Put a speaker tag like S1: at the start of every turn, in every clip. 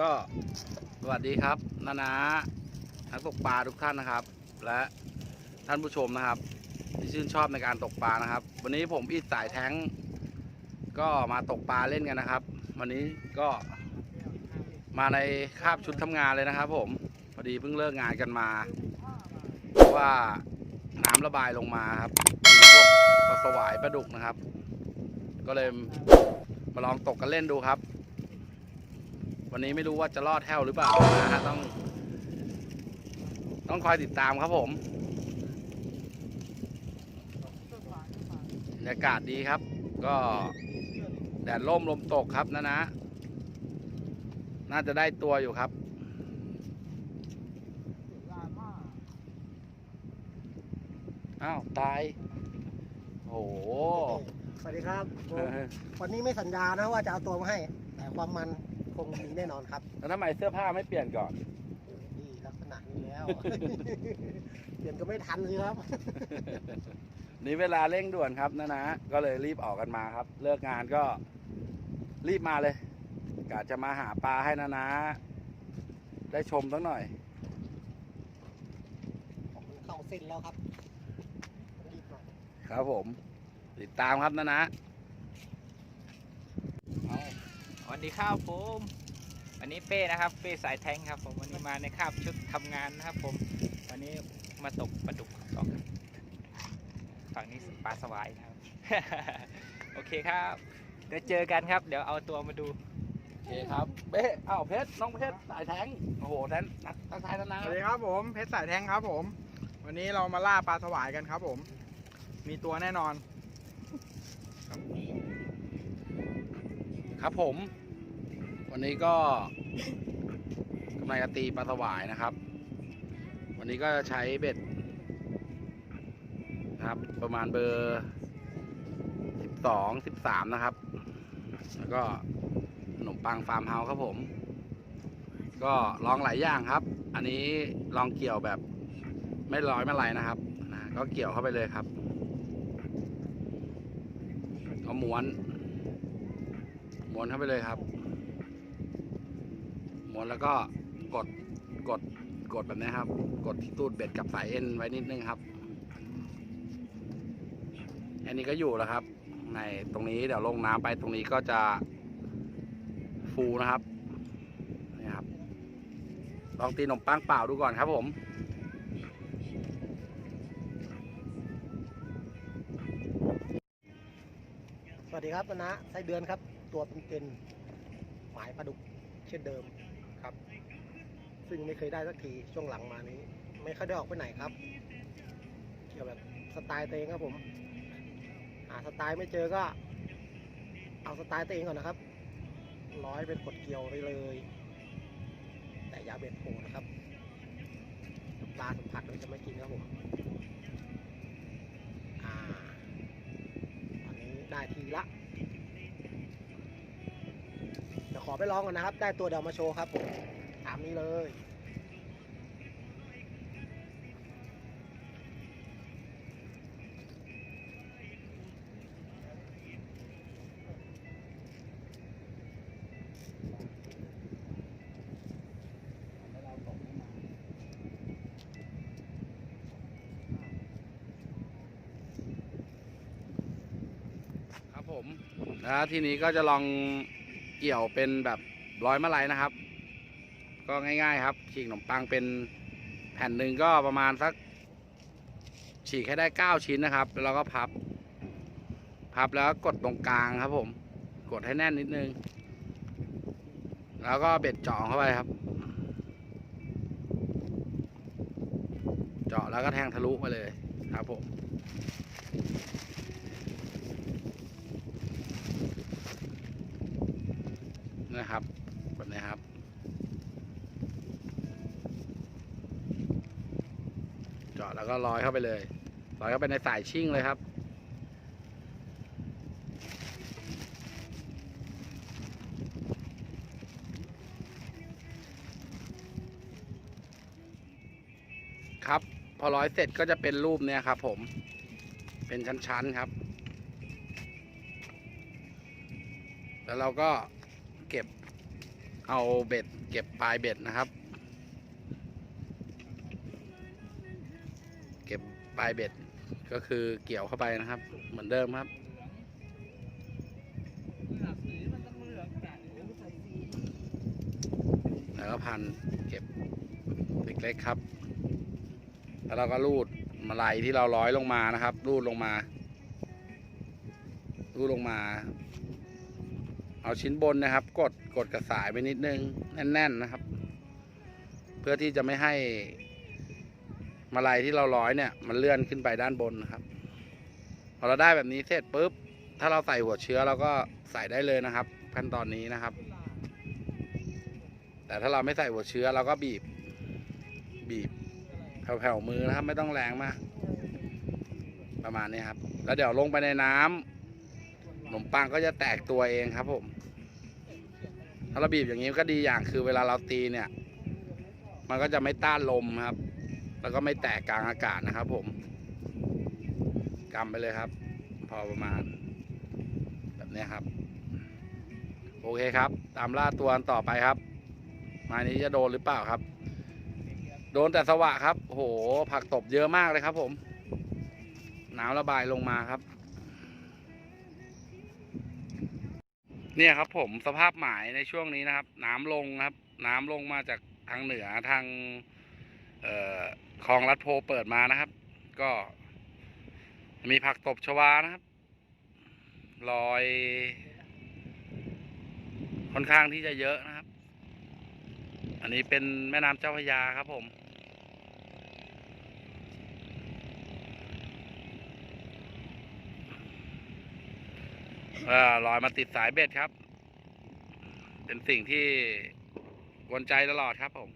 S1: ก็สวัสดีครับนานานักตกปลาทุกท่านนะครับ และท่านผู้ชมนะครับ ที่ชื่นชอบในการตกปลานะครับ วันนี้ผมอีทสายแท้งก็มาตกปลาเล่นกันนะครับ วันนี้ก็มาในคาบชุดทำงานเลยนะครับ ผมพอดีเพิ่งเลิกงานกันมาเพราะว่าน้ำระบายลงมาครับมีพวกปลาสวายปลาดุกนะครับ ก็เลยมาลองตกกันเล่นดูครับ วันนี้ไม่รู้ว่าจะรอดแถวหรือเปล่านะฮะต้อง ต้องคอยติดตามครับผมบรรยากาศดีครับ ก็แดดร่มลมตกครับนะนะ น่าจะได้ตัวอยู่ครับอ้าวตายโอ้โห
S2: สวัสดีครับ วันนี้ไม่สัญญานะว่าจะเอาตัวมาให้ แต่ความมัน คงมีแน่นอนครับ
S1: แล้วทำไมเสื้อผ้าไม่เปลี่ยนก่อน
S2: นี่ลักษณะนี้แล้ว เปลี่ยนก็ไม่ทันเลยครับ
S1: นี่เวลาเร่งด่วนครับนะนะก็เลยรีบออกกันมาครับ เลิกงานก็รีบมาเลยกะจะมาหาปลาให้นะนะได้ชมสักหน่อย
S2: ผมเข้าเส้นแล้วครับรีบหน่อย
S1: ครับผม ติดตามครับนะนะ
S3: ส วัสดีครับผมวันนี้เป้นะครับเป้สายแทงครับผมวันนี้มาในคาบชุดทำงานนะครับ ผมวันนี้มาตกปลาดุกสองฝั่งนี้ปลาสวายนะครับ โอเคครับเดี๋ยวเจอกันครับ เดี๋ยวเอาตัวมาดู
S1: โอเคครับเบ๊อ้าวเพชรน้องเพชรสายแทงโอ้โหแทนนักทักทายนะนะ
S4: สวัสดีครับผมเพชรสายแทงครับผม วันนี้เรามาล่าปลาสวายกันครับ ผม มีตัวแน่นอน
S1: ครับผม วันนี้ก็กำลังจะตีปลาสวายนะครับ วันนี้ก็ใช้เบ็ดนะครับ ประมาณเบอร์สิบสองสิบสามนะครับ แล้วก็ขนมปังฟาร์มเฮาส์ครับผม ก็ลองหลายอย่างครับ อันนี้ลองเกี่ยวแบบไม่ร้อยไม่ไรนะครับนะก็เกี่ยวเข้าไปเลยครับก็ม้วนม้วนเข้าไปเลยครับ ม้วนแล้วก็กดกดกดแบบนี้ครับ กดที่ตูดเบ็ดกับสายเอ็นไว้นิดนึงครับอันนี้ก็อยู่แล้วครับ ในตรงนี้เดี๋ยวลงน้ำไปตรงนี้ก็จะฟูนะครับนี่ครับ ลองตีขนมปังเปล่าดูก่อนครับผม
S2: สวัสดีครับนะไส้เดือนครับ ตัวเป็นๆหมายปลาดุกเช่นเดิม ครับ ซึ่งไม่เคยได้สักทีช่วงหลังมานี้ ไม่ค่อยได้ออกไปไหนครับ เกี่ยวแบบสไตล์ตัวเองครับผม หาสไตล์ไม่เจอก็ เอาสไตล์ตัวเองก่อนนะครับ ร้อยเป็นกดเกี่ยวไปเลย แต่อย่าเบ็ดโผนะครับปลาสัมผัสเราจะไม่กินครับผมอ่าตอนนี้ได้ทีละ อไปลองก่อนนะครับ ได้ตัวเดี๋ยวมาโชว์ครับผมตามนี้เลย
S1: ครับผมแล้วทีนี้ก็จะลอง เกี่ยวเป็นแบบร้อยมะไรนะครับ ก็ง่าย ๆ ครับ ฉีกขนมปังเป็นแผ่นหนึ่งก็ประมาณสัก ฉีกให้ได้เก้าชิ้นนะครับ แล้วเราก็พับ พับแล้วก็กดตรงกลางครับ ผม กดให้แน่นนิดนึง แล้วก็เบ็ดเจาะเข้าไปครับ เจาะแล้วก็แทงทะลุไปเลยครับผม นะครับแบบนี้ครับ แล้วก็ร้อยเข้าไปเลยร้อยเข้าไปในสายชิ่งเลยครับ ครับ พอร้อยเสร็จก็จะเป็นรูปเนี้ยครับผมเป็นชั้นๆครับ แล้วเราก็เก็บเอาเบ็ด เก็บปลายเบ็ดนะครับ เก็บปลายเบ็ดก็คือเกี่ยวเข้าไปนะครับ เหมือนเดิมครับแล้วก็พันเก็บเล็กๆครับ แล้วเราก็รูดมาลัยที่เราร้อยลงมานะครับ รูดลงมา รูดลงมา เอาชิ้นบนนะครับ กดกดกระสายไปนิดนึง แน่น ๆนะครับ เพื่อที่จะไม่ให้ มาลัยที่เราร้อยเนี่ยมันเลื่อนขึ้นไปด้านบนนะครับ พอเราได้แบบนี้เสร็จปุ๊บ ถ้าเราใส่หัวเชื้อเราก็ใส่ได้เลยนะครับ ขั้นตอนนี้นะครับ แต่ถ้าเราไม่ใส่หัวเชื้อเราก็บีบ บีบแผ่วๆมือนะครับ ไม่ต้องแรงมาก ประมาณนี้ครับ แล้วเดี๋ยวลงไปในน้ำขนมปังก็จะแตกตัวเองครับ ผม ถ้าเราบีบอย่างนี้ก็ดีอย่างคือเวลาเราตีเนี่ย มันก็จะไม่ต้านลมครับ แล้วก็ไม่แตกกลางอากาศนะครับ ผมกำไปเลยครับ พอประมาณ แบบนี้ครับ โอเคครับ ตามล่าตัวต่อไปครับ มานี้จะโดนหรือเปล่าครับ โดนแต่สวะครับโอ้โหผักตบเยอะมากเลยครับ ผมน้ำระบายลงมาครับ เนี่ยครับ ผมสภาพหมายในช่วงนี้นะครับ น้ำลงครับ น้ำลงมาจากทางเหนือทาง เอ่อ คลองลัดโพเปิดมานะครับ ก็ มีผักตบชวานะครับ ลอย ค่อนข้างที่จะเยอะนะครับ อันนี้เป็นแม่น้ำเจ้าพระยาครับผมลอยมาติดสายเบ็ดครับ เป็นสิ่งที่วนใจตลอดครับผม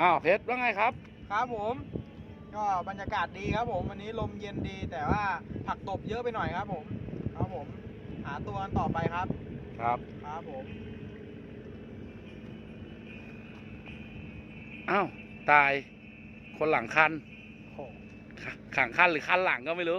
S1: อ้าวเพชรว่าไงครับ
S4: ครับผม ก็บรรยากาศดีครับผมวันนี้ลมเย็นดีแต่ว่าผักตบเยอะไปหน่อยครับ ผม ครับผม หาตัวกันต่อไปครับ
S1: ครับ
S4: ครับผม
S1: อ้าวตาย คนหลังคัน
S2: โอ้โห
S1: ขังคันหรือคันหลังก็ไม่รู้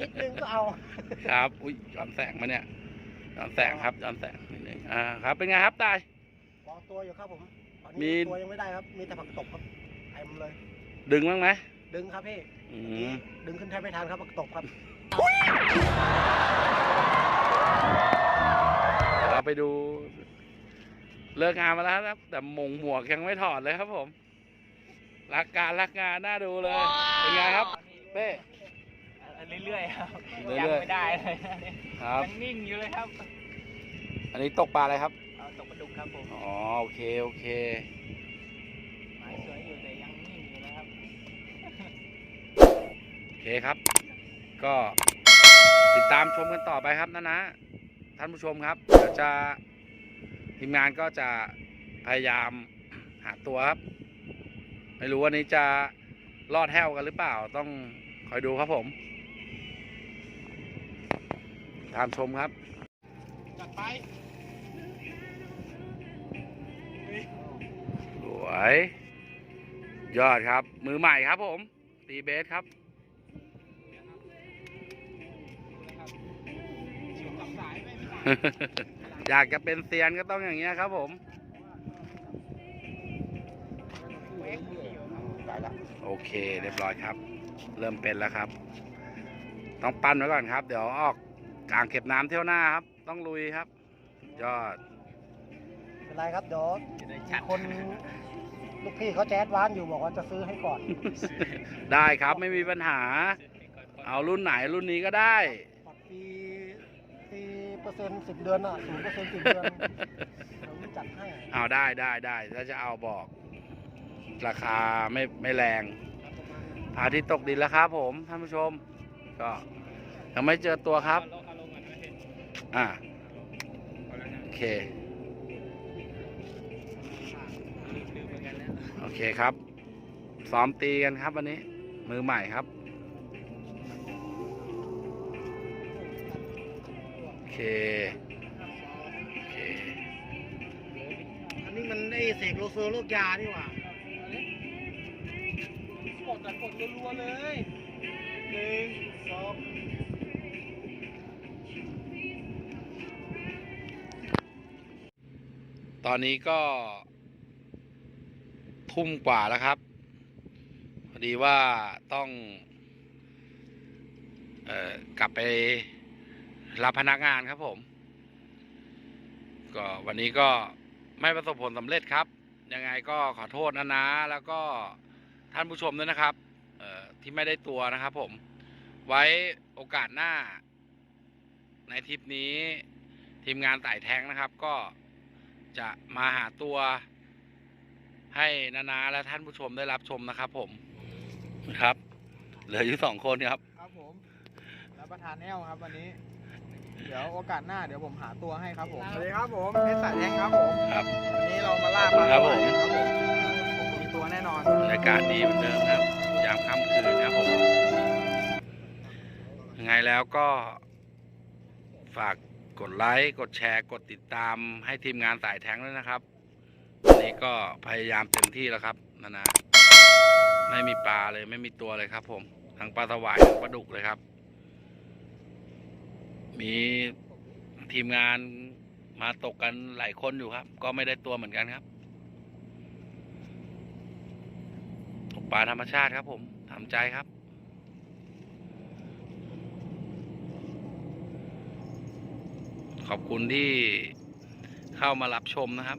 S2: นิดนึงก็เอา
S1: ครับ อุ้ยย้อนแสงมาเนี่ยย้อนแสงครับย้อนแสงนิดนึงอ่าครับ เป็นไงครับตาย
S2: วางตัวอยู่ครับผมตอน
S1: มี
S2: นี้ตัวยังไม่ได้ครับ มีแต่ผักตบครับเต็มเลย
S1: ดึงบ้างไหม
S2: ดึงครับพี่
S1: อื
S2: เมื่อกี้
S1: ม
S2: ดึงขึ้นแทบไม่ทันครับผักตบครับ
S1: เดี๋ยวเราไปดูเลิกงานมาแล้วครับ แต่หมงหมวกยังไม่ถอดเลยครับผม รักการรักงานน่าดูเลย เป็นไงครับเป้
S3: เรื่อยๆครับ
S1: เรื่อยๆ
S3: ยังไม่ได้เลยนะเนี่ย
S1: ครับ
S3: ยังนิ่งอยู่เลยครับ
S1: อันนี้ตกปลาอะไรครับ
S3: เอา ตกปลาดุกครับผม
S1: อ๋อโอเคโอเค
S3: หมายสวยอยู่แต่ยังนิ่งอยู่นะครับ
S1: โอเคครับ ก็ติดตามชมกันต่อไปครับนะนะ ท่านผู้ชมครับเดี๋ยวจะทีมงานก็จะพยายามหาตัวครับ ไม่รู้วันนี้จะรอดแห้วกันหรือเปล่าต้องคอยดูครับผม ตามชมครับ
S4: จัดไป
S1: วย ยอดครับ มือใหม่ครับผมตีเบสครับอยากจะเป็นเซียนก็ต้องอย่างเงี้ยครับผมโอเคเรียบร้อยครับ เริ่มเป็นแล้วครับ ต้องปั้นไว้ก่อนครับ เดี๋ยวออกกลางเก็บน้ำเที่ยวหน้าครับ ต้องลุยครับ ยอด
S2: เป็นไรครับเดี๋ยว
S3: จะได้
S2: มี
S3: ชัด
S2: คนลูกพี่เขาแจ๊ดวานอยู่บอกว่าจะซื้อให้ก่อน
S1: ได้ครับไม่มีปัญหา เอารุ่นไหนรุ่นนี้ก็ได้
S2: ปัดปีปีเปอร์เซ็นต์สิบเดือนอะศูนย์เปอร์เซ็นต์สิบเดือนเราไม่จัดให้
S1: เอาได้ได้ได้ถ้าจะเอาบอก ราคาไม่ไม่แรงพระอาทิตย์ตกดินแล้วครับผมท่านผู้ชม ก็ยังไม่เจอตัวครับ
S3: เอาลงก่อนนะเห็น
S1: อ่า
S3: เอาแล้วนะ
S1: โอเค โอเคครับ ซ้อมตีกันครับวันนี้ มือใหม่ครับ โอเค โอเค
S2: อันนี้มันไอ้เสกโลโซโลกยานี่หว่า
S4: กดแต่กดรัวๆเลยหนึ่งสอง
S1: ตอนนี้ก็ ทุ่มกว่าแล้วครับ พอดีว่าต้องออกลับไปรับพนักงานครับผม ก็วันนี้ก็ไม่ประสบผลสำเร็จครับ ยังไงก็ขอโทษนะนะ แล้วก็ท่านผู้ชมด้วยนะครับที่ไม่ได้ตัวนะครับผม ไว้โอกาสหน้า ในทริปนี้ทีมงานไต่แท้งนะครับ ก็จะมาหาตัว ให้นานาและท่านผู้ชมได้รับชมนะครับ ผมครับเหลืออยู่สองคนครับ
S4: ครับผมรับประทานแนวครับวันนี้ เดี๋ยวโอกาสหน้าเดี๋ยวผมหาตัวให้ครับผมสวัสดีครับผมเพชรสายแทงครับผม
S1: ครับ
S4: วันนี้เรามาล่าปลา
S1: ครับผม
S4: ครับผมมีตัวแน่นอน
S1: บรรยากาศดีเหมือนเดิมครับ ยามค่ำคืนครับผมยังไงแล้วก็ฝากกดไลค์ กดแชร์ กดติดตามให้ทีมงานสายแท้งด้วยนะครับ วันนี้ก็พยายามเต็มที่แล้วครับนานาไม่มีปลาเลยไม่มีตัวเลยครับ ผมทั้งปลาสวายทั้งปลาดุกเลยครับ มีทีมงานมาตกกันหลายคนอยู่ครับ ก็ไม่ได้ตัวเหมือนกันครับตกปลาธรรมชาติครับ ผมทำใจครับขอบคุณที่เข้ามารับชมนะครับ